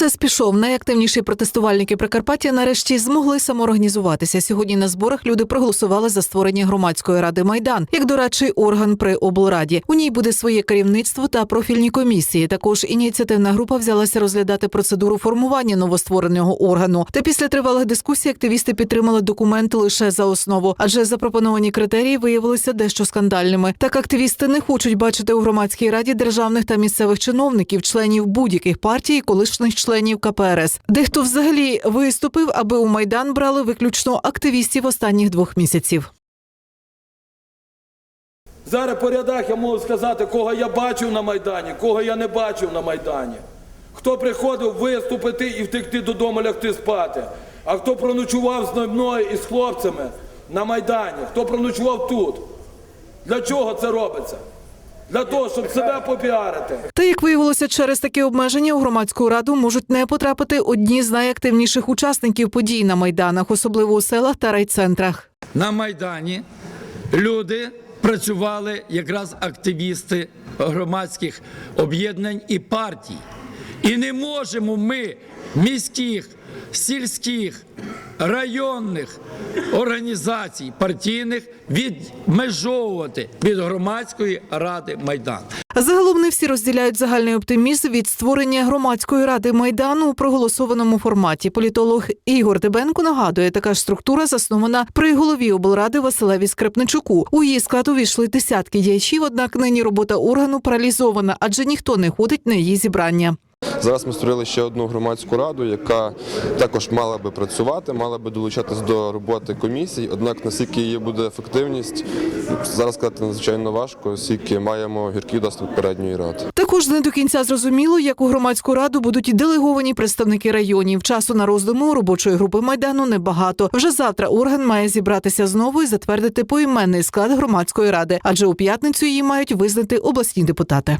Процес пішов. Найактивніші протестувальники Прикарпаття нарешті змогли самоорганізуватися. Сьогодні на зборах люди проголосували за створення громадської ради Майдан як дорадчий орган при облраді. У ній буде своє керівництво та профільні комісії. Також ініціативна група взялася розглядати процедуру формування новоствореного органу. Та після тривалих дискусій активісти підтримали документ лише за основу, адже запропоновані критерії виявилися дещо скандальними. Так активісти не хочуть бачити у громадській раді державних та місцевих чиновників, членів будь-яких партій, колишніх членів КПРС. Дехто взагалі виступив, аби у майдан брали виключно активістів останніх двох місяців. Зараз по рядах я можу сказати, кого я бачив на Майдані, кого я не бачив на Майдані. Хто приходив виступити і втекти додому лягти спати, а хто проночував з мною і з хлопцями на Майдані, хто проночував тут. Для чого це робиться? Для того, щоб себе попіарити. Та як виявилося, через такі обмеження у громадську раду можуть не потрапити одні з найактивніших учасників подій на майданах, особливо у селах та райцентрах. на Майдані люди працювали якраз активісти громадських об'єднань і партій. І не можемо ми міських, сільських, районних організацій партійних відмежовувати від громадської ради Майдан. Загалом не всі розділяють загальний оптимізм від створення громадської ради майдану у проголосованому форматі. Політолог Ігор Дебенко нагадує, така ж структура заснована при голові облради Василеві Скрипничуку. У її склад увійшли десятки діячів, однак нині робота органу паралізована, адже ніхто не ходить на її зібрання. Зараз ми створили ще одну громадську раду, яка також мала би працювати, мала би долучатись до роботи комісій. Однак наскільки її буде ефективність, зараз сказати надзвичайно важко, оскільки маємо гіркий досвід передньої ради. Також не до кінця зрозуміло, як у громадську раду будуть і делеговані представники районів. Часу на роздуму робочої групи майдану небагато. Вже завтра орган має зібратися знову і затвердити поіменний склад громадської ради, адже у п'ятницю її мають визнати обласні депутати.